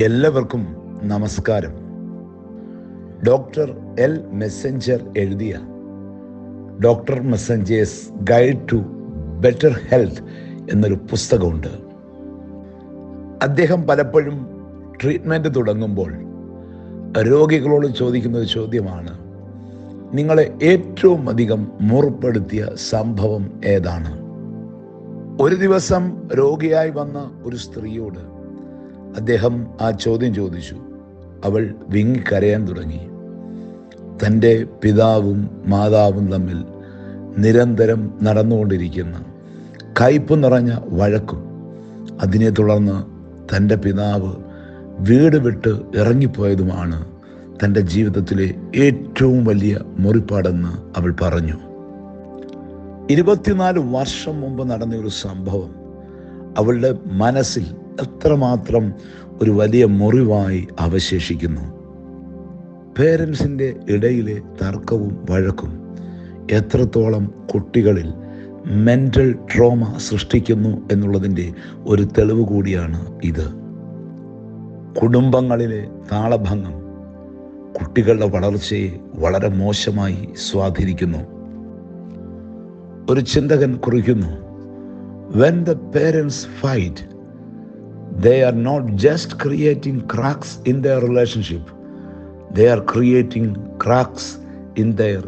എല്ലാവർക്കും നമസ്കാരം. Doctor L Messenger എഴുതിയ doctor messenger's guide to better health എന്നൊരു പുസ്തകമുണ്ട്. അദ്ദേഹം പലപ്പോഴും ട്രീറ്റ്മെന്റ് തുടങ്ങുമ്പോൾ രോഗികളോട് ചോദിക്കുന്ന ഒരു ചോദ്യമാണ് നിങ്ങളെ ഏറ്റവും അധികം മുറിപ്പെടുത്തിയ സംഭവം ഏതാണ്? ഒരു ദിവസം രോഗിയായി വന്ന ഒരു സ്ത്രീയോട് അദ്ദേഹം ആ ചോദ്യം ചോദിച്ചു. അവൾ വിങ്ങിക്കരയാൻ തുടങ്ങി. തന്റെ പിതാവും മാതാവും തമ്മിൽ നിരന്തരം നടന്നുകൊണ്ടിരിക്കുന്ന കയ്പ് നിറഞ്ഞ വഴക്കും അതിനെ തുടർന്ന് തന്റെ പിതാവ് വീട് വിട്ട് ഇറങ്ങിപ്പോയതുമാണ് തന്റെ ജീവിതത്തിലെ ഏറ്റവും വലിയ മുറിപ്പാടെന്ന് അവൾ പറഞ്ഞു. ഇരുപത്തിനാല് വർഷം മുമ്പ് നടന്ന ഒരു സംഭവം അവളുടെ മനസ്സിൽ എത്രമാത്രം ഒരു വലിയ മുറിവായി അവശേഷിക്കുന്നു. പേരൻസിന്റെ ഇടയിലെ തർക്കവും വഴക്കും എത്രത്തോളം കുട്ടികളിൽ മെന്റൽ ട്രോമ സൃഷ്ടിക്കുന്നു എന്നുള്ളതിന്റെ ഒരു തെളിവ് കൂടിയാണ് ഇത്. കുടുംബങ്ങളിലെ താളഭംഗം കുട്ടികളുടെ വളർച്ചയെ വളരെ മോശമായി സ്വാധീനിക്കുന്നു. ഒരു ചിന്തകൻ കുറിക്കുന്നു when the parents fight they are not just creating cracks in their relationship, they are creating cracks in their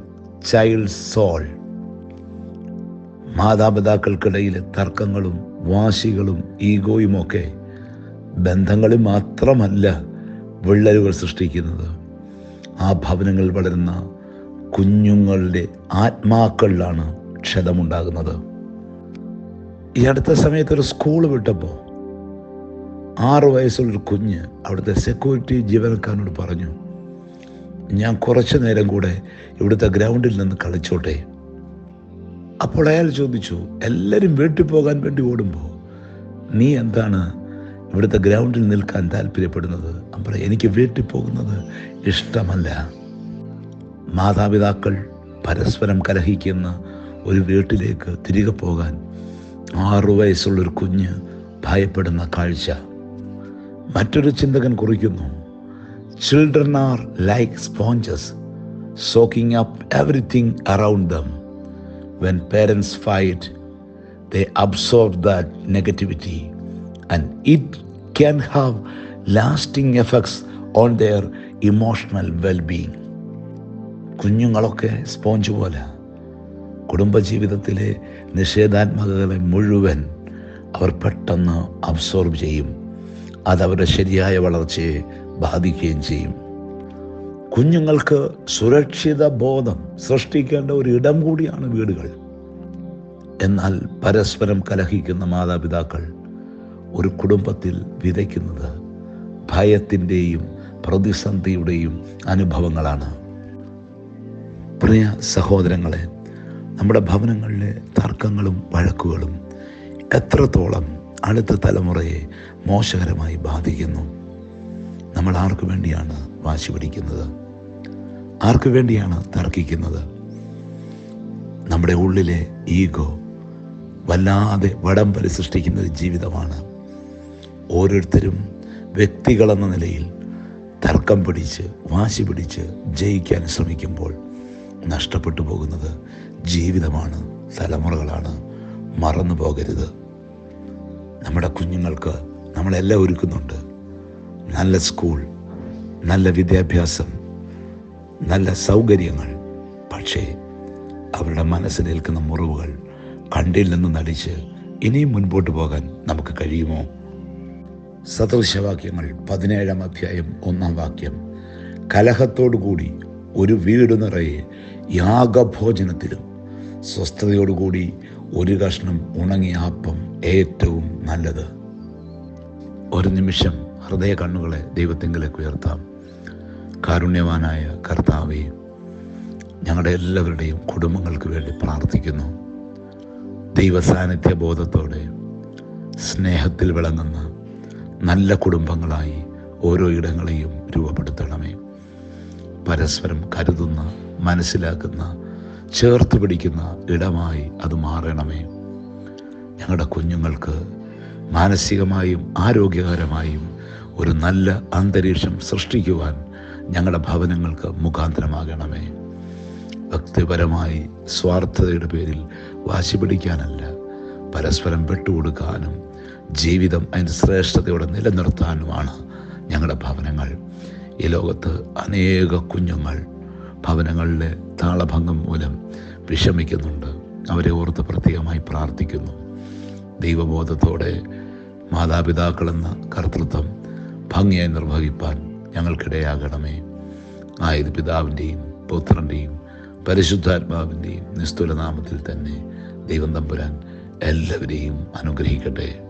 child's soul. മാതാപിതാക്കൾക്കിടയിലെ തർക്കങ്ങളും വാശികളും ഈഗോയുമൊക്കെ ബന്ധങ്ങളിൽ മാത്രമല്ല വിള്ളലുകൾ സൃഷ്ടിക്കുന്നത്. ആ ഭവനങ്ങളിൽ വളരുന്ന കുഞ്ഞുങ്ങളുടെ ആത്മാക്കളിലാണ് ക്ഷതമുണ്ടാകുന്നത്. ഈ അടുത്ത സമയത്ത് ഒരു സ്കൂൾ വിട്ടപ്പോൾ ആറ് വയസ്സുള്ളൊരു കുഞ്ഞ് അവിടുത്തെ സെക്യൂരിറ്റി ജീവനക്കാരനോട് പറഞ്ഞു ഞാൻ കുറച്ചു നേരം കൂടെ ഇവിടുത്തെ ഗ്രൗണ്ടിൽ നിന്ന് കളിച്ചോട്ടെ. അപ്പോൾ അയാൾ ചോദിച്ചു എല്ലാവരും വീട്ടിൽ പോകാൻ വേണ്ടി ഓടുമ്പോൾ നീ എന്താണ് ഇവിടുത്തെ ഗ്രൗണ്ടിൽ നിൽക്കാൻ താല്പര്യപ്പെടുന്നത്? അപ്പോൾ എനിക്ക് വീട്ടിൽ പോകുന്നത് ഇഷ്ടമല്ല. മാതാപിതാക്കൾ പരസ്പരം കലഹിക്കുന്ന ഒരു വീട്ടിലേക്ക് തിരികെ പോകാൻ ആറു വയസ്സുള്ളൊരു കുഞ്ഞ് ഭയപ്പെടുന്ന കാഴ്ച. മറ്റൊരു ചിന്തകൻ കുറിക്കുന്നു. Children are like sponges soaking up everything around them when parents fight they absorb that negativity and it can have lasting effects on their emotional wellbeing കുഞ്ഞുങ്ങളൊക്കെ സ്പോഞ്ച് പോലെ. കുടുംബജീവിതത്തിലെ നിഷേധാത്മകതകളെ മുഴുവൻ അവർ പെട്ടെന്ന് അബ്സോർബ് ചെയ്യും. അതവരുടെ ശരിയായ വളർച്ചയെ ബാധിക്കുകയും ചെയ്യും. കുഞ്ഞുങ്ങൾക്ക് സുരക്ഷിത ബോധം സൃഷ്ടിക്കേണ്ട ഒരു ഇടം കൂടിയാണ് വീടുകൾ. എന്നാൽ പരസ്പരം കലഹിക്കുന്ന മാതാപിതാക്കൾ ഒരു കുടുംബത്തിൽ വിതയ്ക്കുന്നത് ഭയത്തിന്റെയും പ്രതിസന്ധിയുടെയും അനുഭവങ്ങളാണ്. പ്രിയ സഹോദരങ്ങളെ നമ്മുടെ ഭവനങ്ങളിലെ തർക്കങ്ങളും വഴക്കുകളും എത്രത്തോളം അടുത്ത തലമുറയെ മോശകരമായി ബാധിക്കുന്നു. നമ്മൾ ആർക്കു വേണ്ടിയാണ് വാശി പിടിക്കുന്നത്? ആർക്കു വേണ്ടിയാണ് തർക്കിക്കുന്നത്? നമ്മുടെ ഉള്ളിലെ ഈഗോ വല്ലാതെ വടം സൃഷ്ടിക്കുന്ന ഒരു ജീവിതമാണ്. ഓരോരുത്തരും വ്യക്തികളെന്ന നിലയിൽ തർക്കം പിടിച്ച് വാശി പിടിച്ച് ജയിക്കാൻ ശ്രമിക്കുമ്പോൾ നഷ്ടപ്പെട്ടു പോകുന്നത് ജീവിതമാണ് തലമുറകളാണ്. മറന്നു പോകരുത് നമ്മുടെ കുഞ്ഞുങ്ങൾക്ക് നമ്മളെല്ലാം ഒരുക്കുന്നുണ്ട്. നല്ല സ്കൂൾ നല്ല വിദ്യാഭ്യാസം നല്ല സൗകര്യങ്ങൾ. പക്ഷേ അവരുടെ മനസ്സിലേൽക്കുന്ന മുറിവുകൾ കണ്ടിൽ നിന്ന് നടിച്ച് ഇനിയും മുൻപോട്ട് പോകാൻ നമുക്ക് കഴിയുമോ? സദൃശവാക്യങ്ങൾ പതിനേഴാം അധ്യായം ഒന്നാം വാക്യം. കലഹത്തോടുകൂടി ഒരു വീട് നിറയെ യാഗഭോജനത്തിലും സ്വസ്ഥതയോടുകൂടി ഒരു കഷ്ണം ഉണങ്ങിയ അപ്പം ഏറ്റവും നല്ലത്. ഒരു നിമിഷം ഹൃദയ കണ്ണുകളെ ദൈവത്തെങ്കിലേക്ക് ഉയർത്താം. കാരുണ്യവാനായ കർത്താവെ ഞങ്ങളുടെ എല്ലാവരുടെയും കുടുംബങ്ങൾക്ക് വേണ്ടി പ്രാർത്ഥിക്കുന്നു. ദൈവസാന്നിധ്യ ബോധത്തോടെ സ്നേഹത്തിൽ വിളങ്ങുന്ന നല്ല കുടുംബങ്ങളായി ഓരോ ഇടങ്ങളെയും രൂപപ്പെടുത്തണമേ. പരസ്പരം കരുതുന്ന മനസ്സിലാക്കുന്ന ചേർത്ത് പിടിക്കുന്ന ഇടമായി അത് മാറണമേ. ഞങ്ങളുടെ കുഞ്ഞുങ്ങൾക്ക് മാനസികമായും ആരോഗ്യകരമായും ഒരു നല്ല അന്തരീക്ഷം സൃഷ്ടിക്കുവാൻ ഞങ്ങളുടെ ഭവനങ്ങൾക്ക് മുഖാന്തരമാകണമേ. വ്യക്തിപരമായി സ്വാർത്ഥതയുടെ പേരിൽ വാശി പിടിക്കാനല്ല പരസ്പരം വിട്ടുകൊടുക്കാനും ജീവിതം അതിന്റെ ശ്രേഷ്ഠതയോടെ നിലനിർത്താനുമാണ് ഞങ്ങളുടെ ഭവനങ്ങൾ. ഈ ലോകത്ത് അനേക കുഞ്ഞുങ്ങൾ ഭവനങ്ങളിലെ താളഭംഗം മൂലം വിഷമിക്കുന്നുണ്ട്. അവരെ ഓർത്ത് പ്രത്യേകമായി പ്രാർത്ഥിക്കുന്നു. ദൈവബോധത്തോടെ മാതാപിതാക്കളെന്ന കർത്തൃത്വം ഭംഗിയായി നിർവഹിപ്പാൻ ഞങ്ങൾക്കിടയാകണമേ. ആയത് പിതാവിന്റെയും പുത്രന്റെയും പരിശുദ്ധാത്മാവിന്റെയും നിസ്തുലനാമത്തിൽ തന്നെ ദൈവം തമ്പുരാൻ എല്ലാവരെയും അനുഗ്രഹിക്കട്ടെ.